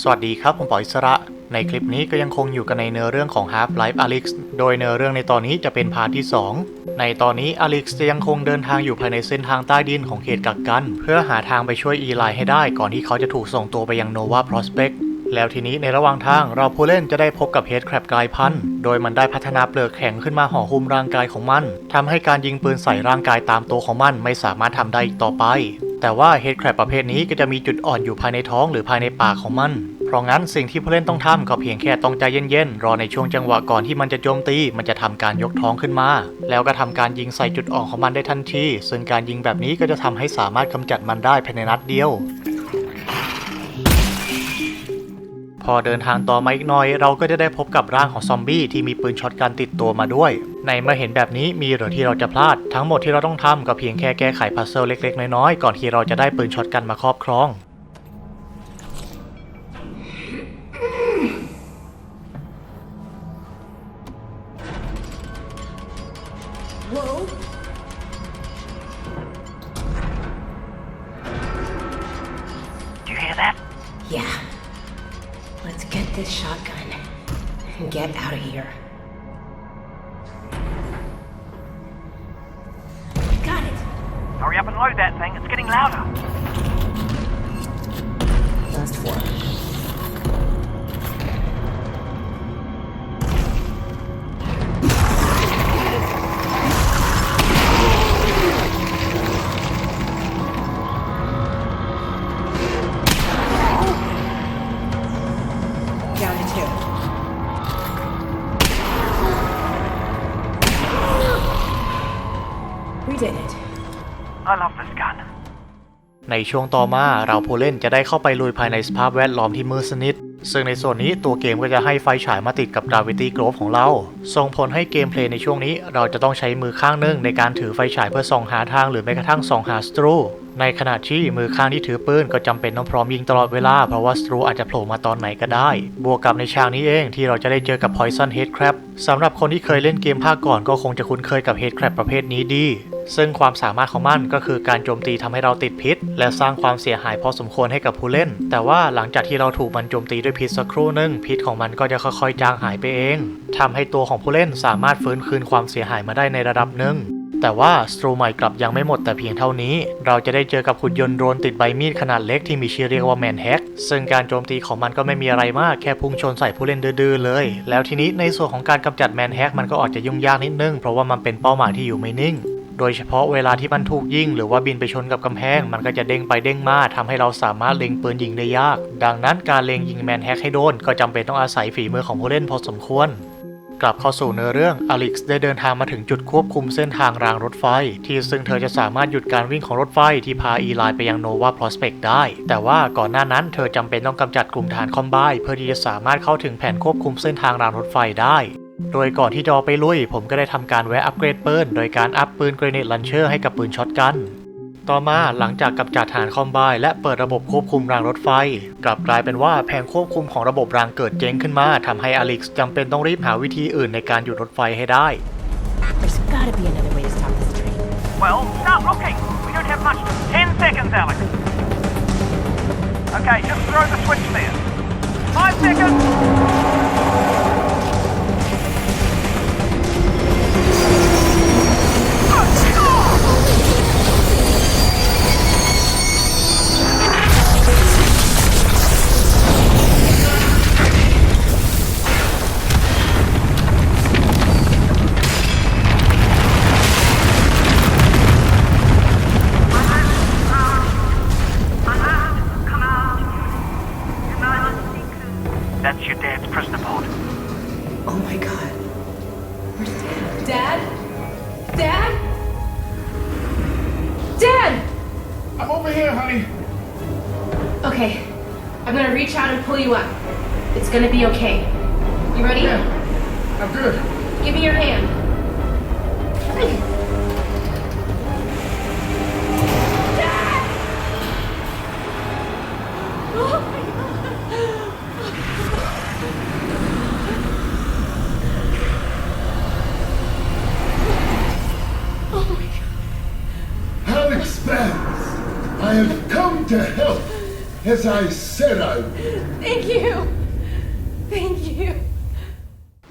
สวัสดีครับ ผมปออิสระ ในคลิปนี้ก็ยังคงอยู่กันในเนื้อเรื่องของ Half-Life Alyx โดยเนื้อเรื่องในตอนนี้จะเป็นพาร์ทที่ 2 ในตอนนี้ Alyx จะยังคงเดินทางอยู่ภายในเส้นทางใต้ดินของเขตกักกัน เพื่อหาทางไปช่วยอีไลให้ได้ ก่อนที่เขาจะถูกส่งตัวไปยัง Nova Prospect แล้วทีนี้ในระหว่างทางเราผู้เล่นจะได้พบกับเฮดแครบกลายพันธุ์โดยมันได้พัฒนาเปลือกแข็งขึ้นมาห่อหุ้มร่างกายของมันทำให้การยิงปืนใส่ร่างกายตามตัวของมันไม่สามารถทำได้อีกต่อไป แต่ว่าเฮดแครบประเภทนี้ก็จะมีจุดอ่อนอยู่ภายในท้องหรือภายในปากของมัน เพราะงั้นสิ่งที่ผู้เล่นต้องทำก็เพียงแค่ต้องใจเย็นๆ รอในช่วงจังหวะก่อนที่มันจะโจมตี มันจะทำการยกท้องขึ้นมา แล้วก็ทำการยิงใส่จุดอ่อนของมันได้ทันที ซึ่งการยิงแบบนี้ก็จะทำให้สามารถกำจัดมันได้ภายในนัดเดียว พอเดินทางต่อมาอีกหน่อย เราก็จะได้พบกับร่างของซอมบี้ที่มีปืนช็อตกันติดตัวมาด้วย ในเมื่อเห็นแบบนี้มีเหรือที่เราจะพลาด ทั้งหมดที่เราต้องทำก็เพียงแค่แก้ไขพัซเซิลเล็กๆ น้อยๆ ก่อนที่เราจะได้ปืนช็อตกันมาครอบครอง Let's get this shotgun and get out of here. Got it. Hurry up and load that thing. It's getting louder. Last four. ในช่วงต่อมาเราผู้เล่นจะได้เข้าไปลุยภายในสภาพแวดล้อมที่มืดสนิท ซึ่งในส่วนนี้ตัวเกมก็จะให้ไฟฉายมาติดกับ Gravity Grove ของเรา ส่งผลให้เกมเพลย์ในช่วงนี้ เราจะต้องใช้มือข้างหนึงในการถือไฟฉายเพื่อส่องหาทางหรือแม้กระทั่งส่องหาสตรู ในขณะที่มือข้างที่ถือปืนก็จำเป็นต้องพร้อมยิงตลอดเวลา เพราะว่าสตรูอาจจะโผล่มาตอนไหนก็ได้ บวกกับในฉากนี้เองที่เราจะได้เจอกับ Poison Head Crab สำหรับคนที่เคยเล่นเกมภาคก่อนก็คงจะคุ้นเคยกับ Head Crab ประเภทนี้ดี ซึ่งความสามารถของมันก็คือการโจมตีทำให้เราติดพิษ และสร้างความเสียหายพอสมควรให้กับผู้เล่น แต่ว่าหลังจากที่เราถูกมันโจมตีด้วยพิษสักครู่หนึ่งพิษของมันก็จะค่อยๆ จางหายไปเองทำให้ตัวของผู้เล่นสามารถฟื้นคืนความเสียหายมาได้ในระดับหนึ่ง แต่ว่าสตรูใหม่กลับยังไม่หมดแต่เพียงเท่านี้ เราจะได้เจอกับหุ่นยนต์โดรนติดใบมีดขนาดเล็กที่มีชื่อเรียกว่าแมนแฮกซึ่งการโจมตีของมันก็ไม่มีอะไรมากแค่พุ่งชนใส่ผู้เล่นดื้อเลย แล้วทีนี้ในส่วนของการกำจัดแมนแฮกมันก็อาจจะยุ่งยากนิดนึงเพราะว่ามันเป็นเป้าหมายที่อยู่ไม่นิ่งโดยเฉพาะเวลาที่มันถูกยิงหรือว่าบินไปชนกับกำแพง มันก็จะเด้งไปเด้งมาทำให้เราสามารถเล็งปืนยิงได้ยาก ดังนั้นการเล็งยิงแมนแฮกให้โดน ก็จำเป็นต้องอาศัยฝีมือของผู้เล่นพอสมควร กลับเข้าสู่เนื้อเรื่อง อลิกซ์ได้เดินทางมาถึงจุดควบคุมเส้นทางรางรถไฟ ที่ซึ่งเธอจะสามารถหยุดการวิ่งของรถไฟที่พาอีไลไปยังโนวา p ร o สเปกได้ แต่ว่าก่อนหน้านั้นเธอจำเป็นต้องกำจัดกลุ่มฐานคอมไบเพื่อที่จะสามารถเข้าถึงแผนควบคุมเส้นทางรางรถไฟได้โดยก่อนที่จะอไปลุย ผมก็ได้ทำการแวะอัปเกรดปืน โดยการอัพปืนเกรเนตลันเชอร์ให้กับปืนช็อตกัน ต่อมาหลังจากกำจัดฐานคอมไบและเปิดระบบควบคุมรางรถไฟ กลับกลายเป็นว่าแผงควบคุมของระบบรางเกิดเจ๊งขึ้นมาทำให้อลิกซ์จำเป็นต้องรีบหาวิธีอื่นในการหยุดรถไฟให้ได้ There's gotta be another way to stop this train. Well, start looking. We don't have much. Ten seconds, Alex. Okay, just throw the switch there. Five seconds. Over here, honey. Okay, I'm gonna reach out and pull you up. It's gonna be okay. You ready? Yeah, I'm good. Give me your hand. Dad! Alex Vance, I have come to help. As I said I would. Thank you. Thank you.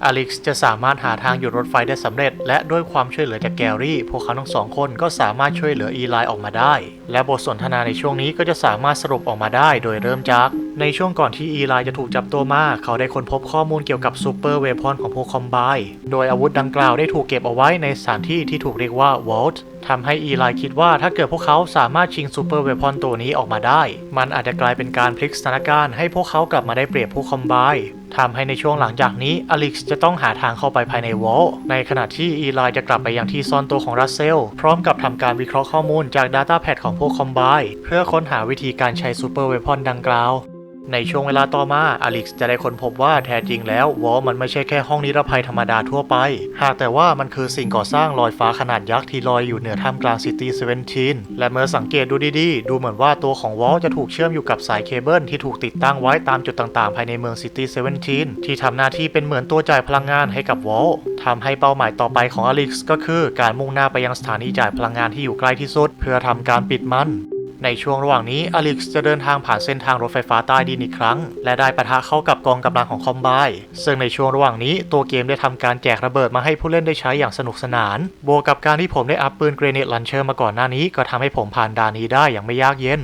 อลิกซ์จะสามารถหาทางหยุดรถไฟได้สำเร็จ และด้วยความช่วยเหลือจากแกรี่ พวกเขาทั้งสองคนก็สามารถช่วยเหลืออีไลออกมาได้ และบทสนทนาในช่วงนี้ก็จะสามารถสรุปออกมาได้ โดยเริ่มจาก ในช่วงก่อนที่อีไลจะถูกจับตัวมา เขาได้ค้นพบข้อมูลเกี่ยวกับซูเปอร์เวพอนของพวกคอมไบโดยอาวุธดังกล่าวได้ถูกเก็บเอาไว้ในสถานที่ที่ถูกเรียกว่าวอลต์ทำให้อีไลคิดว่าถ้าเกิดพวกเขาสามารถชิงซูเปอร์เวพอนตัวนี้ออกมาได้ มันอาจจะกลายเป็นการพลิกสถานการณ์ให้พวกเขากลับมาได้เปรียบผู้คอมไบทำให้ในช่วงหลังจากนี้อลิกซ์จะต้องหาทางเข้าไปภายในวอลในขณะที่อีไลจะกลับไปยังที่ซ่อนตัวของรัสเซล พร้อมกับทำการวิเคราะห์ข้อมูลจาก Data Pad ของพวกคอมไบเพื่อค้นหาวิธีการใช้ซูเปอร์เวพอนดังกล่าว ในช่วงเวลาต่อมาอลิกซ์จะได้ค้นพบว่าแท้จริงแล้ววอลมันไม่ใช่แค่ห้องนิรภัยธรรมดาทั่วไป หากแต่ว่ามันคือสิ่งก่อสร้างลอยฟ้าขนาดยักษ์ที่ลอยอยู่เหนือท่ามกลางซิตี้เซเวนทีนและเมื่อสังเกตดูดีๆ ดูเหมือนว่าตัวของวอลจะถูกเชื่อมอยู่กับสายเคเบิลที่ถูกติดตั้งไว้ตามจุดต่างๆ ภายในเมืองซิตี้เซเวนทีนที่ทำหน้าที่เป็นเหมือนตัวจ่ายพลังงานให้กับวอลทำให้เป้าหมายต่อไปของอลิกซ์ก็คือ การมุ่งหน้าไปยังสถานีจ่ายพลังงานที่อยู่ใกล้ที่สุด เพื่อทำการปิดมัน ในช่วงระหว่างนี้อลิกซ์จะเดินทางผ่านเส้นทางรถไฟฟ้าใต้ดินอีกครั้ง และได้ปะทะเข้ากับกองกำลังของคอมไบซึ่งในช่วงระหว่างนี้ตัวเกมได้ทำการแจกระเบิดมาให้ผู้เล่นได้ใช้อย่างสนุกสนาน บวกกับการที่ผมได้อัพปืนเกรเนตลันเชอร์มาก่อนหน้านี้ ก็ทำให้ผมผ่านด่านนี้ได้อย่างไม่ยากเย็น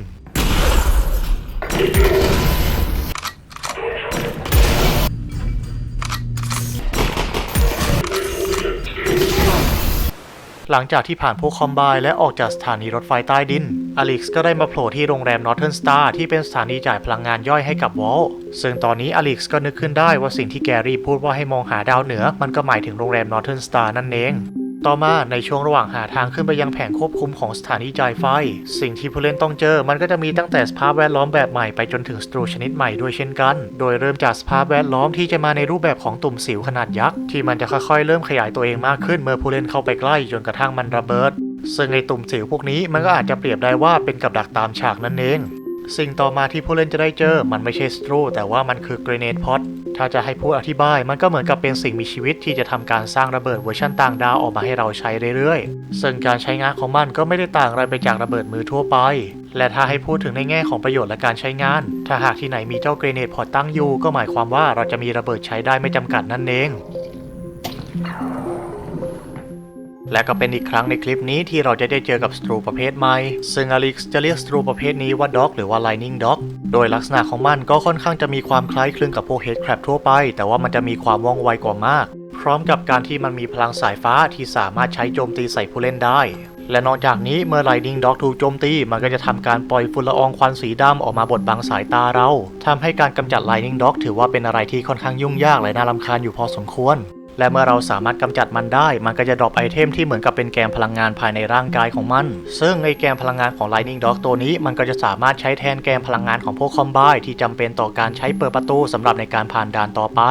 หลังจากที่ผ่านพวกคอมไบและออกจากสถานีรถไฟใต้ดิน อลิกซ์ก็ได้มาโผล่ที่โรงแรม Northern Star ที่เป็นสถานีจ่ายพลังงานย่อยให้กับวอลซึ่งตอนนี้อลิกซ์ก็นึกขึ้นได้ว่าสิ่งที่แกรี่พูดว่าให้มองหาดาวเหนือ มันก็หมายถึงโรงแรม Northern Star นั่นเองต่อมาในช่วงระหว่างหาทางขึ้นไปยังแผงควบคุมของสถานีจ่ายไฟ สิ่งที่ผู้เล่นต้องเจอ มันก็จะมีตั้งแต่สภาพแวดล้อมแบบใหม่ไปจนถึงสตรูชนิดใหม่ด้วยเช่นกัน โดยเริ่มจากสภาพแวดล้อมที่จะมาในรูปแบบของตุ่มสิวขนาดยักษ์ที่มันจะค่อยๆ เริ่มขยายตัวเองมากขึ้นเมื่อผู้เล่นเข้าไปใกล้จนกระทั่งมันระเบิด ซึ่งไอตุ่มสิวพวกนี้มันก็อาจจะเปรียบได้ว่าเป็นกับดักตามฉากนั่นเอง สิ่งต่อมาที่ผู้เล่นจะได้เจอ มันไม่ใช่สตรูแต่ว่ามันคือเกรเนดพอตถ้าจะให้พูดอธิบายมันก็เหมือนกับเป็นสิ่งมีชีวิตที่จะทำการสร้างระเบิดเวอร์ชันต่างดาวออกมาให้เราใช้เรื่อยๆ ซึ่งการใช้งานของมันก็ไม่ได้ต่างอะไรไปจากระเบิดมือทั่วไป และถ้าให้พูดถึงในแง่ของประโยชน์และการใช้งาน ถ้าหากที่ไหนมีเจ้าเกรเนดพอตตั้งอยู่ก็หมายความว่าเราจะมีระเบิดใช้ได้ไม่จำกัดนั่นเอง และก็เป็นอีกครั้งในคลิปนี้ที่เราจะได้เจอกับสตรูประเภทใหม่ ซึ่งอลิกซ์จะเรียกสตรูประเภทนี้ว่าด็อกหรือว่า Lightning Dog โดยลักษณะของมันก็ค่อนข้างจะมีความคล้ายคลึงกับพวก Head Crab ทั่วไป แต่ว่ามันจะมีความว่องไวกว่ามาก พร้อมกับการที่มันมีพลังสายฟ้าที่สามารถใช้โจมตีใส่ผู้เล่นได้ และนอกจากนี้เมื่อ Lightning Dog ถูกโจมตี มันก็จะทำการปล่อยฝุ่นละอองควันสีดำออกมาบดบังสายตาเราทำให้การกำจัด Lightning Dog ถือว่าเป็นอะไรที่ค่อนข้างยุ่งยากและน่ารำคาญอยู่พอสมควร และเมื่อเราสามารถกำจัดมันได้ มันก็จะดรอปไอเทมที่เหมือนกับเป็นแกนพลังงานภายในร่างกายของมัน ซึ่งไอแกนพลังงานของ Lightning Dog ตัวนี้ มันก็จะสามารถใช้แทนแกนพลังงานของพวกคอมไบที่จำเป็นต่อการใช้เปิดประตูสำหรับในการผ่านด่านต่อไป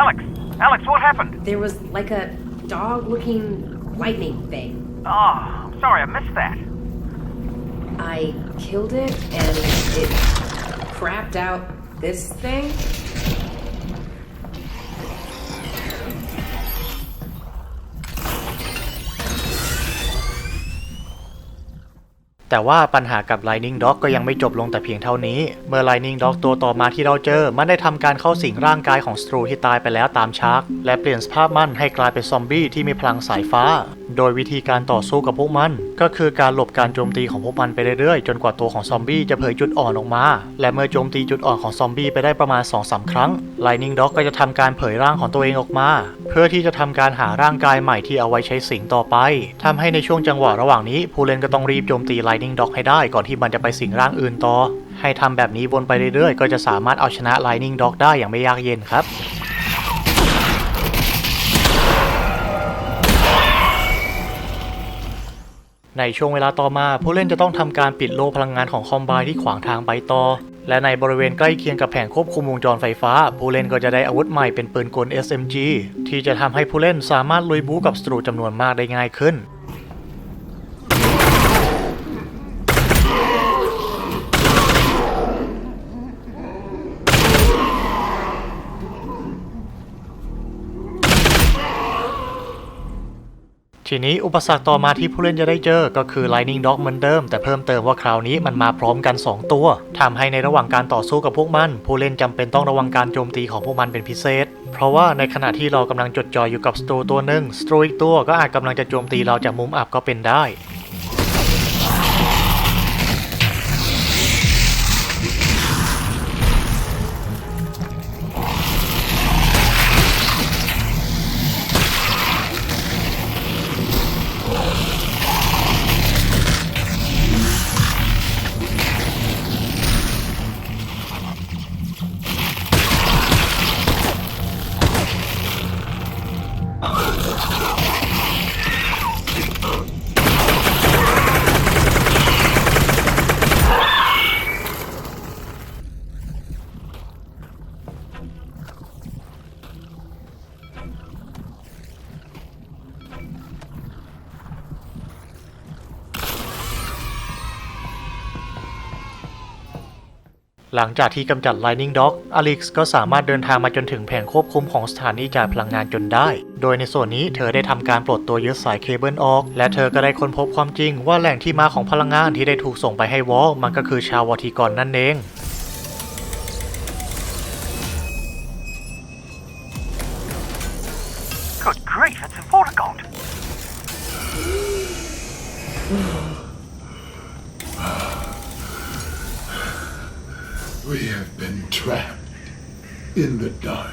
Alex! Alex, what happened? There was like a dog looking lightning thing. Oh, I'm sorry, I missed that. I killed it and it crapped out this thing. แต่ว่าปัญหากับ Lightning Dog ก็ยังไม่จบลงแต่เพียงเท่านี้ เมื่อ Lightning Dog ตัวต่อมาที่เราเจอ มันได้ทำการเข้าสิงร่างกายของสตรูที่ตายไปแล้วตามชาร์กและเปลี่ยนสภาพมันให้กลายเป็นซอมบี้ที่มีพลังสายฟ้า โดยวิธีการต่อสู้กับพวกมัน ก็คือการหลบการโจมตีของพวกมันไปเรื่อยๆ จนกว่าตัวของซอมบี้จะเผยจุดอ่อนออกมา และเมื่อโจมตีจุดอ่อนของซอมบี้ไปได้ประมาณ 2-3 ครั้ง Lightning Dog ก็จะทำการเผยร่างของตัวเองออกมา เพื่อที่จะทำการหาร่างกายใหม่ที่เอาไว้ใช้สิงต่อไปทำให้ในช่วงจังหวะระหว่างนี้ ผู้เล่นก็ต้องรีบโจมตี Lightning Dog ให้ได้ก่อนที่มันจะไปสิงร่างอื่นต่อ ให้ทำแบบนี้วนไปเรื่อยๆ ก็จะสามารถเอาชนะ Lightning Dog ได้อย่างไม่ยากเย็นครับ ในช่วงเวลาต่อมา ผู้เล่นจะต้องทำการปิดโลพลังงานของคอมไบที่ขวางทางไปต่อ และในบริเวณใกล้เคียงกับแผงควบคุมวงจรไฟฟ้า ผู้เล่นก็จะได้อาวุธใหม่เป็นปืนกล SMG ที่จะทำให้ผู้เล่นสามารถลุยบู๊กับสตรูจำนวนมากได้ง่ายขึ้น ทีนี้อุปสรรคต่อมาที่ผู้เล่นจะได้เจอ ก็คือ Lightning Dog เหมือนเดิม แต่เพิ่มเติมว่าคราวนี้มันมาพร้อมกัน 2 ตัวทำให้ในระหว่างการต่อสู้กับพวกมัน ผู้เล่นจำเป็นต้องระวังการโจมตีของพวกมันเป็นพิเศษ เพราะว่าในขณะที่เรากำลังจดจ่ออยู่กับสตรูตัวหนึ่งสตรูอีกตัวก็อาจกำลังจะโจมตีเราจากมุมอับก็เป็นได้ หลังจากที่กำจัด Lightning Dog อลิกซ์ก็สามารถเดินทางมาจนถึงแผงควบคุมของสถานีจ่ายพลังงานจนได้ โดยในส่วนนี้เธอได้ทำการปลดตัวยึดสายเคเบิลออก และเธอก็ได้ค้นพบความจริงว่าแหล่งที่มาของพลังงานที่ได้ถูกส่งไปให้วอลมันก็คือชาววอติกอนนั่นเอง We have been trapped in the dark.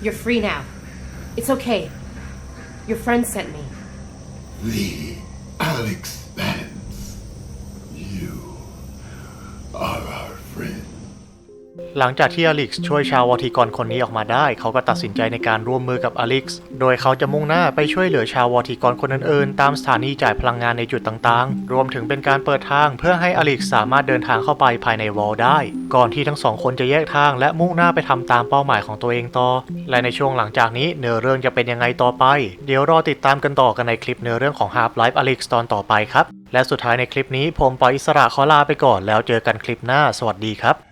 You're free now. It's okay. Your friend sent me. The Alex. หลังจากที่อลิกซ์ช่วยชาววอติกอนคนนี้ออกมาได้ เขาก็ตัดสินใจในการร่วมมือกับอลิกซ์โดยเขาจะมุ่งหน้าไปช่วยเหลือชาววอติกอนคนอื่นๆ ตามสถานีจ่ายพลังงานในจุดต่างๆ รวมถึงเป็นการเปิดทางเพื่อให้อลิกซ์สามารถเดินทางเข้าไปภายในวอลได้ ก่อนที่ทั้งสองคนจะแยกทางและมุ่งหน้าไปทำตามเป้าหมายของตัวเองต่อ และในช่วงหลังจากนี้เนื้อเรื่องจะเป็นยังไงต่อไป เดี๋ยวรอติดตามกันต่อกันในคลิปเนื้อเรื่องของ Half-Life Alyx ตอนต่อไปครับ และสุดท้ายในคลิปนี้ผมปอยอิสระขอลาไปก่อนแล้วเจอกันคลิปหน้า สวัสดีครับ